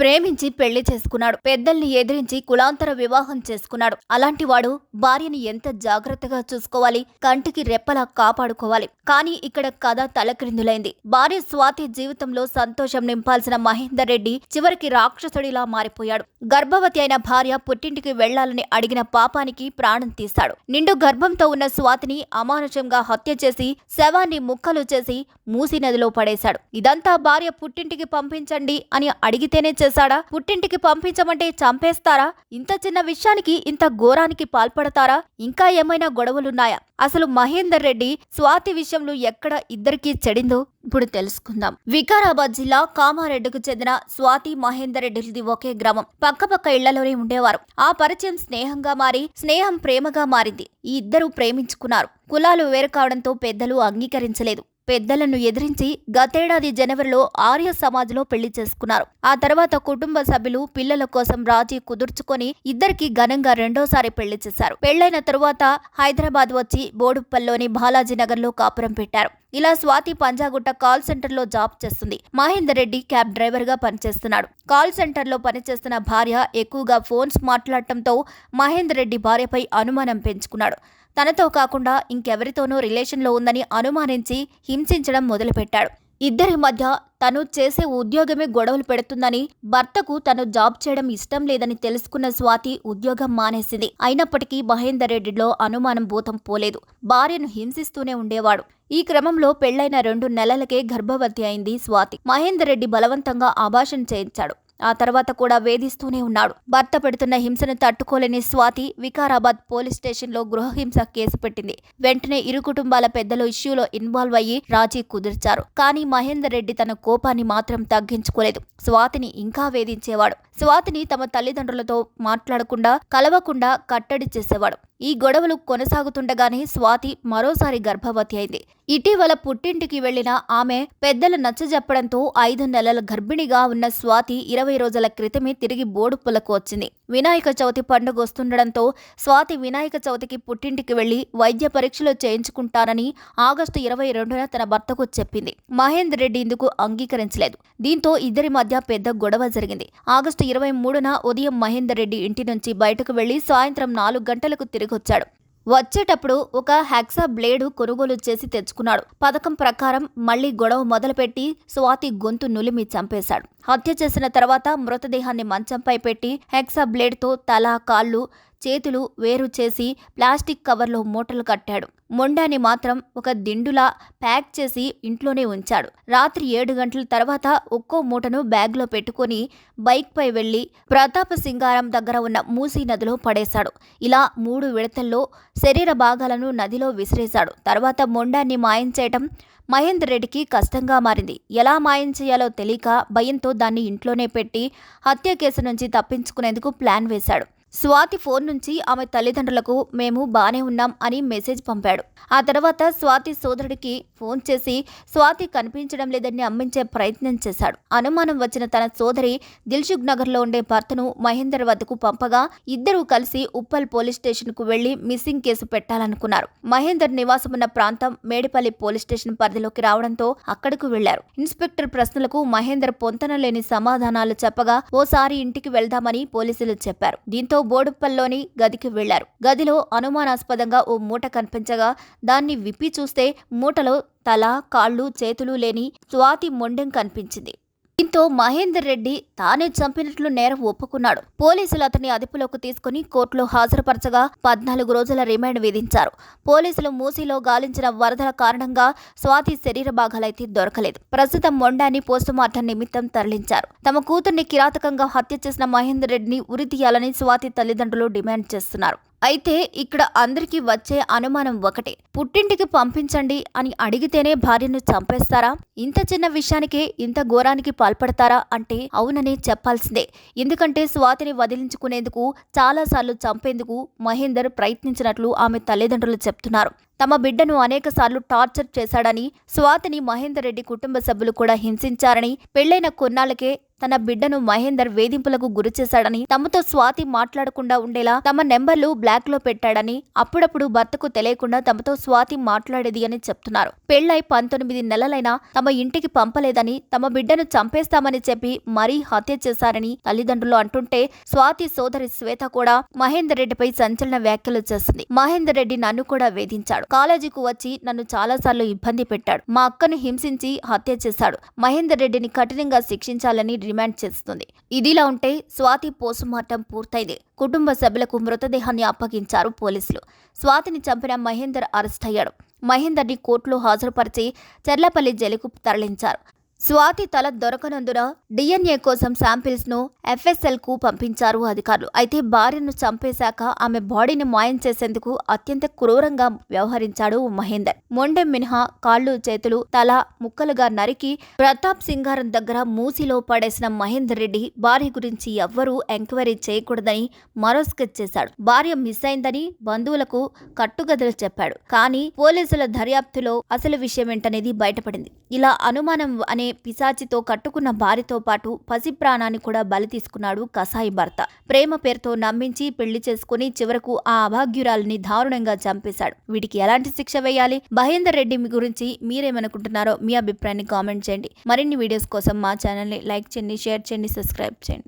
ప్రేమించి పెళ్ళి చేసుకున్నాడు. పెద్దల్ని ఎదిరించి కులాంతర వివాహం చేసుకున్నాడు. అలాంటి వాడు భార్యని ఎంత జాగ్రత్తగా చూసుకోవాలి? కంటికి రెప్పలా కాపాడుకోవాలి. కానీ ఇక్కడ కథ తలక్రిందులైంది. భార్య స్వాతి జీవితంలో సంతోషం నింపాల్సిన మహేందర్ రెడ్డి చివరికి రాక్షసుడిలా మారిపోయాడు. గర్భవతి అయిన భార్య పుట్టింటికి వెళ్ళాలని అడిగిన పాపానికి ప్రాణం తీశాడు. నిండు గర్భంతో ఉన్న స్వాతిని అమానుషంగా హత్య చేసి శవాన్ని ముక్కలు చేసి మూసి నదిలో పడేశాడు. ఇదంతా భార్య పుట్టింటికి పంపించండి అని అడిగితేనే చేశాడా? పుట్టింటికి పంపించమంటే చంపేస్తారా? ఇంత చిన్న విషయానికి ఇంత ఘోరానికి పాల్పడతారా? ఇంకా ఏమైనా గొడవలున్నాయా? అసలు మహేందర్ రెడ్డి స్వాతి విషయంలో ఎక్కడ ఇద్దరికీ చెడిందో ఇప్పుడు తెలుసుకుందాం. వికారాబాద్ జిల్లా కామారెడ్డికి చెందిన స్వాతి మహేందర్ రెడ్డిది ఒకే గ్రామం. పక్కపక్క ఇళ్ళలోనే ఉండేవారు. ఆ పరిచయం స్నేహంగా మారి స్నేహం ప్రేమగా మారింది. ఈ ఇద్దరు ప్రేమించుకున్నారు. కులాలు వేరు కావడంతో పెద్దలు అంగీకరించలేదు. పెద్దలను ఎదిరించి గతేడాది జనవరిలో ఆర్య సమాజ్లో పెళ్ళి చేసుకున్నారు. ఆ తర్వాత కుటుంబ సభ్యులు పిల్లల కోసం రాజీ కుదుర్చుకొని ఇద్దరికి ఘనంగా రెండోసారి పెళ్ళి చేశారు. పెళ్ళైన తరువాత హైదరాబాద్ వచ్చి బోడుప్పల్లోని బాలాజీనగర్లో కాపురం పెట్టారు. ఇలా స్వాతి పంజాగుట్ట కాల్ సెంటర్లో జాబ్ చేస్తుంది. మహేందర్ రెడ్డి క్యాబ్ డ్రైవర్గా పనిచేస్తున్నాడు. కాల్ సెంటర్లో పనిచేస్తున్న భార్య ఎక్కువగా ఫోన్స్ మాట్లాడటంతో మహేందర్ రెడ్డి భార్యపై అనుమానం పెంచుకున్నాడు. తనతో కాకుండా ఇంకెవరితోనూ రిలేషన్లో ఉందని అనుమానించి హింసించడం మొదలుపెట్టాడు. ఇద్దరి మధ్య తను చేసే ఉద్యోగమే గొడవలు పెడుతుందని భర్తకు తను జాబ్ చేయడం ఇష్టం లేదని తెలుసుకున్న స్వాతి ఉద్యోగం మానేసింది. అయినప్పటికీ మహేందర్ రెడ్డిలో అనుమానం భూతం పోలేదు. భార్యను హింసిస్తూనే ఉండేవాడు. ఈ క్రమంలో పెళ్ళైన రెండు నెలలకే గర్భవతి అయింది స్వాతి. మహేందర్ రెడ్డి బలవంతంగా ఆభాషణ చేయించాడు. ఆ తర్వాత కూడా వేధిస్తూనే ఉన్నాడు. భర్త పెడుతున్న హింసను తట్టుకోలేని స్వాతి వికారాబాద్ పోలీస్ స్టేషన్లో గృహహింస కేసు పెట్టింది. వెంటనే ఇరు కుటుంబాల పెద్దలు ఇష్యూలో ఇన్వాల్వ్ అయ్యి రాజీ కుదిర్చారు. కానీ మహేందర్ రెడ్డి తన కోపాన్ని మాత్రం తగ్గించుకోలేదు. స్వాతిని ఇంకా వేధించేవాడు. స్వాతిని తమ తల్లిదండ్రులతో మాట్లాడకుండా కలవకుండా కట్టడి చేసేవాడు. ఈ గొడవలు కొనసాగుతుండగానే స్వాతి మరోసారి గర్భవతి అయింది. ఇటీవల పుట్టింటికి వెళ్ళిన ఆమె పెద్దలు నచ్చజెప్పడంతో ఐదు నెలల గర్భిణిగా ఉన్న స్వాతి ఇరవై రోజుల క్రితమే తిరిగి బోడుప్పులకు వచ్చింది. వినాయక చవితి పండుగ వస్తుండడంతో స్వాతి వినాయక చవితికి పుట్టింటికి వెళ్ళి వైద్య పరీక్షలు చేయించుకుంటానని ఆగస్టు ఇరవై రెండున తన భర్తకు చెప్పింది. మహేందర్ రెడ్డి ఇందుకు అంగీకరించలేదు. దీంతో ఇద్దరి మధ్య పెద్ద గొడవ జరిగింది. ఆగస్టు ఇరవై మూడున ఉదయం మహేందర్ రెడ్డి ఇంటి నుంచి బయటకు వెళ్ళి సాయంత్రం నాలుగు గంటలకు తిరిగొచ్చాడు. వచ్చేటప్పుడు ఒక హెక్సా బ్లేడు కొనుగోలు చేసి తెచ్చుకున్నాడు. పథకం ప్రకారం మళ్ళీ గొడవ మొదలుపెట్టి స్వాతి గొంతు నులిమి చంపేశాడు. హత్య చేసిన తర్వాత మృతదేహాన్ని మంచంపై పెట్టి హెక్సా బ్లేడ్తో తల కాళ్ళు చేతులు వేరు చేసి ప్లాస్టిక్ కవర్లో మూటలు కట్టాడు. మొండాని మాత్రం ఒక దిండులా ప్యాక్ చేసి ఇంట్లోనే ఉంచాడు. రాత్రి ఏడు గంటల తర్వాత ఒక్కో మూటను బ్యాగ్లో పెట్టుకొని బైక్పై వెళ్ళి ప్రతాప సింగారం దగ్గర ఉన్న మూసీ నదిలో పడేశాడు. ఇలా మూడు విడతల్లో శరీర భాగాలను నదిలో విసిరేశాడు. తర్వాత మొండాన్ని మాయం చేయటం మహేందర్ రెడ్డికి కష్టంగా మారింది. ఎలా మాయం చేయాలో తెలియక భయంతో దాన్ని ఇంట్లోనే పెట్టి హత్య కేసు నుంచి తప్పించుకునేందుకు ప్లాన్ వేశాడు. స్వాతి ఫోన్ నుంచి ఆమె తల్లిదండ్రులకు మేము బానే ఉన్నాం అని మెసేజ్ పంపాడు. ఆ తర్వాత స్వాతి సోదరుడికి ఫోన్ చేసి స్వాతి కనిపించడం లేదని అమ్మించే ప్రయత్నం చేశాడు. అనుమానం వచ్చిన తన సోదరి దిల్సుఖ్ నగర్లో ఉండే భర్తను మహేందర్ వద్దకు పంపగా ఇద్దరూ కలిసి ఉప్పల్ పోలీస్ స్టేషన్కు వెళ్ళి మిస్సింగ్ కేసు పెట్టాలనుకున్నారు. మహేందర్ నివాసం ఉన్న ప్రాంతం మేడిపల్లి పోలీస్ స్టేషన్ పరిధిలోకి రావడంతో అక్కడకు వెళ్ళారు ఇన్స్పెక్టర్ ప్రశ్నలకు మహేందర్ పొంతనలేని సమాధానాలు చెప్పగా ఓసారి ఇంటికి వెళ్దామని పోలీసులు చెప్పారు. దీంతో బోడుప్పల్లోని గదికి వెళ్ళారు. గదిలో అనుమానాస్పదంగా ఓ మూట కనిపించగా దాన్ని విప్పి చూస్తే మూటలో తల కాళ్ళు చేతులు లేని స్వాతి మొండెం కనిపించింది. దీంతో మహేందర్ రెడ్డి తానే చంపినట్లు నేరం ఒప్పుకున్నాడు. పోలీసులు అతన్ని అదుపులోకి తీసుకుని కోర్టులో హాజరుపరచగా పద్నాలుగు రోజుల రిమాండ్ విధించారు. పోలీసులు మూసీలో గాలించిన వరదల కారణంగా స్వాతి శరీర భాగాలైతే దొరకలేదు. ప్రస్తుతం మొండాన్ని పోస్టుమార్టం నిమిత్తం తరలించారు. తమ కూతుర్ని కిరాతకంగా హత్య చేసిన మహేందర్ రెడ్డిని ఉరి తీయాలని స్వాతి తల్లిదండ్రులు డిమాండ్ చేస్తున్నారు. అయితే ఇక్కడ అందరికీ వచ్చే అనుమానం ఒకటే. పుట్టింటికి పంపించండి అని అడిగితేనే భార్యను చంపేస్తారా? ఇంత చిన్న విషయానికే ఇంత ఘోరానికి పాల్పడతారా అంటే అవునని చెప్పాల్సిందే. ఎందుకంటే స్వాతిని వదిలించుకునేందుకు చాలాసార్లు చంపేందుకు మహేందర్ ప్రయత్నించినట్లు ఆమె తల్లిదండ్రులు చెప్తున్నారు. తమ బిడ్డను అనేకసార్లు టార్చర్ చేశాడని స్వాతిని మహేందర్ రెడ్డి కుటుంబ సభ్యులు కూడా హింసించారని పెళ్ళైన కొన్నాళ్ళకే తన బిడ్డను మహేందర్ వేధింపులకు గురి చేశాడని తమతో స్వాతి మాట్లాడకుండా ఉండేలా తమ నెంబర్లు బ్లాక్లో పెట్టాడని అప్పుడప్పుడు భర్తకు తెలియకుండా తమతో స్వాతి మాట్లాడేది అని చెప్తున్నారు. పెళ్ళై పంతొమ్మిది నెలలైనా తమ ఇంటికి పంపలేదని తమ బిడ్డను చంపేస్తామని చెప్పి మరీ హత్య చేశారని తల్లిదండ్రులు అంటుంటే స్వాతి సోదరి శ్వేత కూడా మహేందర్ రెడ్డిపై సంచలన వ్యాఖ్యలు చేసింది. మహేందర్ రెడ్డి నన్ను కూడా వేధించాడు. కాలేజీకు వచ్చి నన్ను చాలాసార్లు ఇబ్బంది పెట్టాడు. మా అక్కను హింసించి హత్య చేశాడు. మహేందర్ రెడ్డిని కఠినంగా శిక్షించాలని డిమాండ్ చేస్తుంది. ఇదిలా ఉంటే స్వాతి పోస్టుమార్టం పూర్తయింది. కుటుంబ సభ్యులకు మృతదేహాన్ని అప్పగించారు పోలీసులు. స్వాతిని చంపిన మహేందర్ అరెస్ట్ అయ్యాడు. మహేందర్ని కోర్టులో హాజరుపరిచి చెర్లపల్లి జైలుకు తరలించారు. స్వాతి తల దొరకనందున డిఎన్ఏ కోసం శాంపిల్స్ను ఎఫ్ఎస్ఎల్కు పంపించారు అధికారులు. అయితే భార్యను చంపేశాక ఆమె బాడీని మాయం చేసేందుకు అత్యంత క్రూరంగా వ్యవహరించాడు మహేందర్. మొండెం మినహా కాళ్ళు చేతులు తల ముక్కలుగా నరికి ప్రతాప్ సింగారం దగ్గర మూసిలో పడేసిన మహేందర్ రెడ్డి భార్య గురించి ఎవ్వరూ ఎంక్వైరీ చేయకూడదని మరో స్కెచ్ చేశాడు. భార్య మిస్ అయిందని బంధువులకు కట్టుగదలు చెప్పాడు. కానీ పోలీసుల దర్యాప్తులో అసలు విషయం ఏంటనేది బయటపడింది. ఇలా అనుమానం అనే పిశాచితో కట్టుకున్న భార్యతో పాటు పసి ప్రాణాన్ని కూడా బలి తీసుకున్నాడు కసాయి భర్త. ప్రేమ పేరుతో నమ్మించి పెళ్ళి చేసుకుని చివరకు ఆ అభాగ్యురాలిని దారుణంగా చంపేశాడు. వీటికి ఎలాంటి శిక్ష వేయాలి? మహేందర్ రెడ్డి మీ గురించి మీరేమనుకుంటున్నారో మీ అభిప్రాయాన్ని కామెంట్ చేయండి. మరిన్ని వీడియోస్ కోసం మా ఛానల్ని లైక్ చేయండి షేర్ చేయండి సబ్స్క్రైబ్ చేయండి.